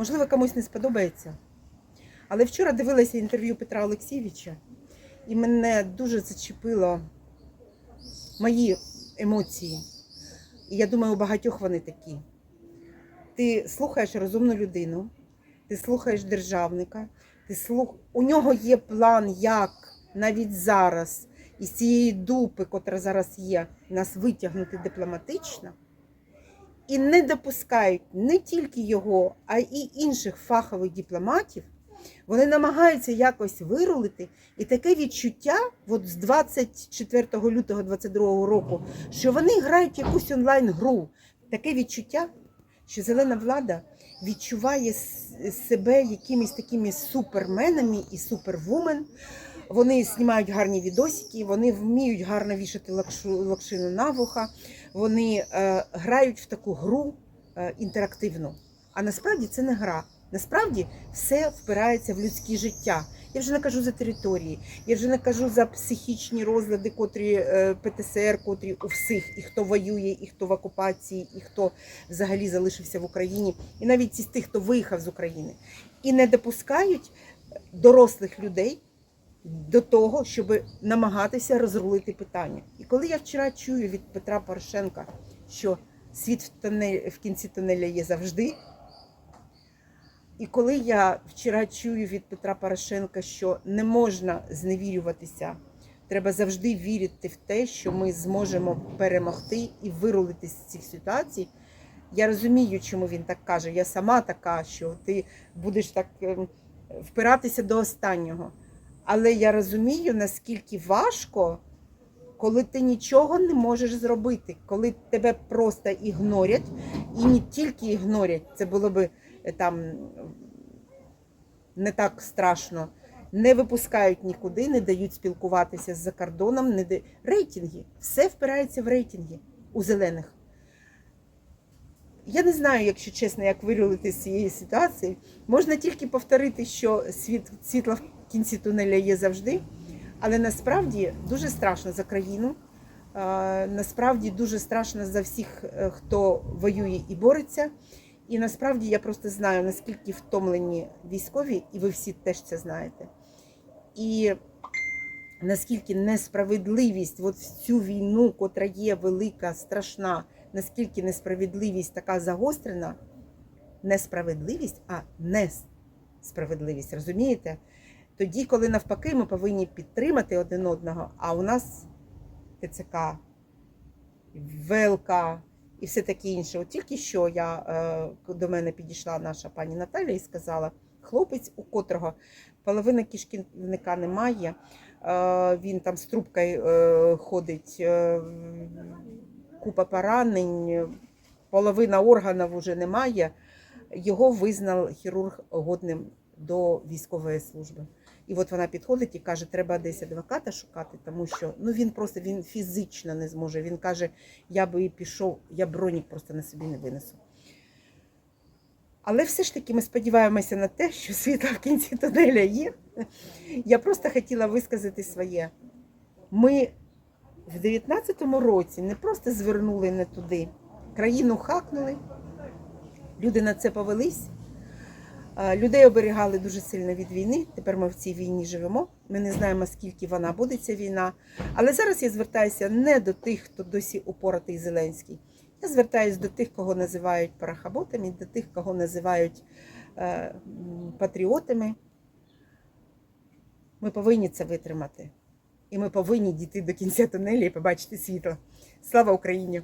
Можливо, комусь не сподобається. Але вчора дивилася інтерв'ю Петра Олексійовича, і мене дуже зачепило мої емоції. І я думаю, у багатьох вони такі. Ти слухаєш розумну людину, ти слухаєш державника, ти слух... у нього є план, як навіть зараз із цієї дупи, котра зараз є, нас витягнути дипломатично. І не допускають не тільки його, а й інших фахових дипломатів. Вони намагаються якось вирулити. І таке відчуття, от з 24 лютого 2022 року, що вони грають якусь онлайн-гру. Таке відчуття, що зелена влада відчуває себе якимись такими суперменами і супервумен. Вони знімають гарні відосики, вони вміють гарно вішати лакшину на вуха, вони е, грають в таку гру е, інтерактивну. А насправді це не гра. Насправді все впирається в людське життя. Я вже не кажу за території, я вже не кажу за психічні розлади, котрі е, ПТСР, котрі у всіх, і хто воює, і хто в окупації, і хто взагалі залишився в Україні, і навіть із тих, хто виїхав з України, і не допускають дорослих людей до того, щоб намагатися розрулити питання. І коли я вчора чую від Петра Порошенка, що світ в, тонель, в кінці тунеля є завжди. І коли я вчора чую від Петра Порошенка, що не можна зневірюватися, треба завжди вірити в те, що ми зможемо перемогти і вирулити з цих ситуацій. Я розумію, чому він так каже. Я сама така, що ти будеш так ем, впиратися до останнього. Але я розумію, наскільки важко, коли ти нічого не можеш зробити, коли тебе просто ігнорять, і не тільки ігнорять, це було би е, там не так страшно. Не випускають нікуди, не дають спілкуватися з-за кордоном, не да... рейтинги. Все впирається в рейтинги у зелених. Я не знаю, якщо чесно, як вирулити з цієї ситуації. Можна тільки повторити, що світ, світло кінці тунеля є завжди, але насправді дуже страшно за країну. Насправді дуже страшно за всіх, е, хто воює і бореться. І насправді я просто знаю, наскільки втомлені військові, і ви всі теж це знаєте. І наскільки несправедливість от цю війну, котра є велика, страшна, наскільки несправедливість така загострена, несправедливість, а несправедливість, розумієте? Тоді, коли навпаки, ми повинні підтримати один одного, а у нас ТЦК, ВЛК і все таке інше. От тільки що я, е, до мене підійшла наша пані Наталя і сказала, хлопець, у котрого половини кишківника немає, е, він там з трубкою е, ходить, купа поранень, половина органів вже немає. Його визнав хірург годним до військової служби. І от вона підходить і каже, треба десь адвоката шукати, тому що ну він просто він фізично не зможе. Він каже, я би і пішов, я бронік просто на собі не винесу. Але все ж таки ми сподіваємося на те, що світло в кінці тунеля є. Я просто хотіла висказати своє. Ми в 19-му році не просто звернули не туди, країну хакнули, люди на це повелись. Е, Людей оберігали дуже сильно від війни. Тепер ми в цій війні живемо. Ми не знаємо, скільки вона буде, ця війна. Але зараз я звертаюся не до тих, хто досі упоратий Зеленський. Я звертаюся до тих, кого називають парахаботами, до тих, кого називають е, патріотами. Ми повинні це витримати. І ми повинні дійти до кінця тунелі і побачити світло. Слава Україні!